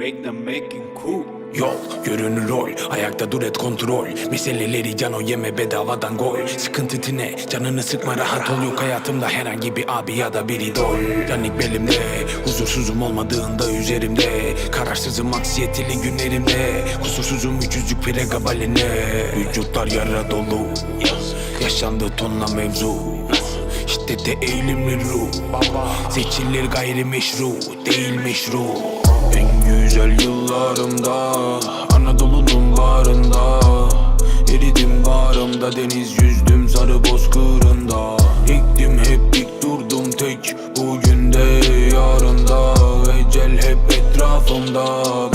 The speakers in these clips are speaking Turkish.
break the making cool. Yol, görünür rol, ayakta dur et kontrol. Meseleleri cano yeme bedavadan gol. Sıkıntı tine, canını sıkma rahat ol. Yok hayatımda herhangi bir abi ya da bir idol Canik belimde, huzursuzum olmadığında üzerimde. Kararsızım aksiyetli günlerimde. Kusursuzum üçüzlük prega baline Vücutlar yara dolu. Yaşandı tonla mevzu. Şiddete eğilimli ruh. Seçilir gayrimeşru değil meşru güzel yıllarımda Anadolu'nun bağrında Eridim bağrımda deniz yüzdüm sarı bozkırında Ektim hep dik durdum tek Bugün de yarında. Ecel hep etrafımda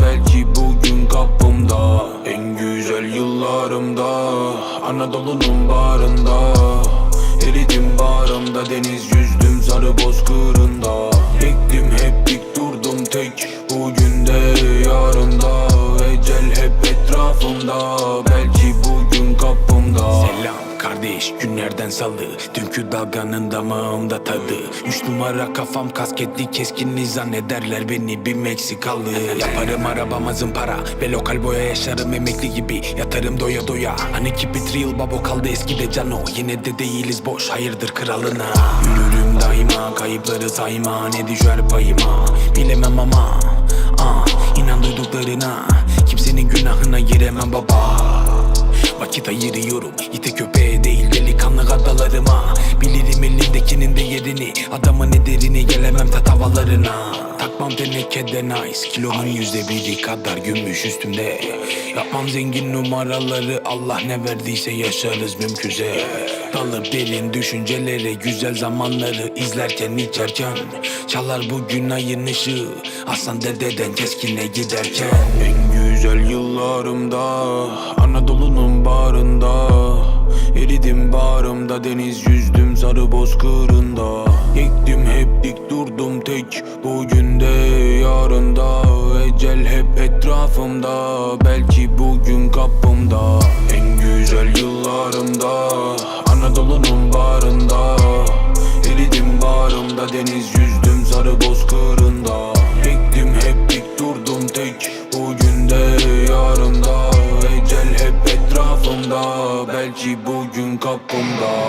Belki bugün kapımda. En güzel yıllarımda Anadolu'nun bağrında Eridim bağrımda deniz yüzdüm sarı bozkırında Ektim hep dik durdum tek Bugün etrafımda Belki bugün kapımda. Selam kardeş günlerden salı. Dünkü dalganın damağımda tadı. Üç numara kafam kasketli keskinli zannederler beni bir Meksikalı. Yaparım arabama zımpara Ve lokal boya yaşarım emekli gibi. Yatarım doya doya. Hani keep it real babo kaldı eskide cano. Yine de değiliz boş hayırdır kralına. Yürürüm daima kayıpları sayma. Ne düşer payıma? Bilemem ama ah, inan duyduklarına Günahına giremem baba. Vakit ayırıyorum. İte köpeğe değil adalarıma Bilirim elimdekinin de yerini Adamın ederini gelemem tatavalarına Takmam tenekede nice Kilonun yüzde biri kadar gümüş üstümde. Yapmam zengin numaraları Allah ne verdiyse yaşarız mümkünse Dalıp derin düşüncelere güzel zamanları izlerken içerken. Çalar bugün ayın ışığı Hasan dededen keskine giderken. En güzel yıllarımda Anadolu'nun bağrında bağrımda deniz yüzdüm sarı bozkırında Ektim hep dik durdum tek. Bugün de yarında Ecel hep etrafımda. Belki Belki bugün kapımda.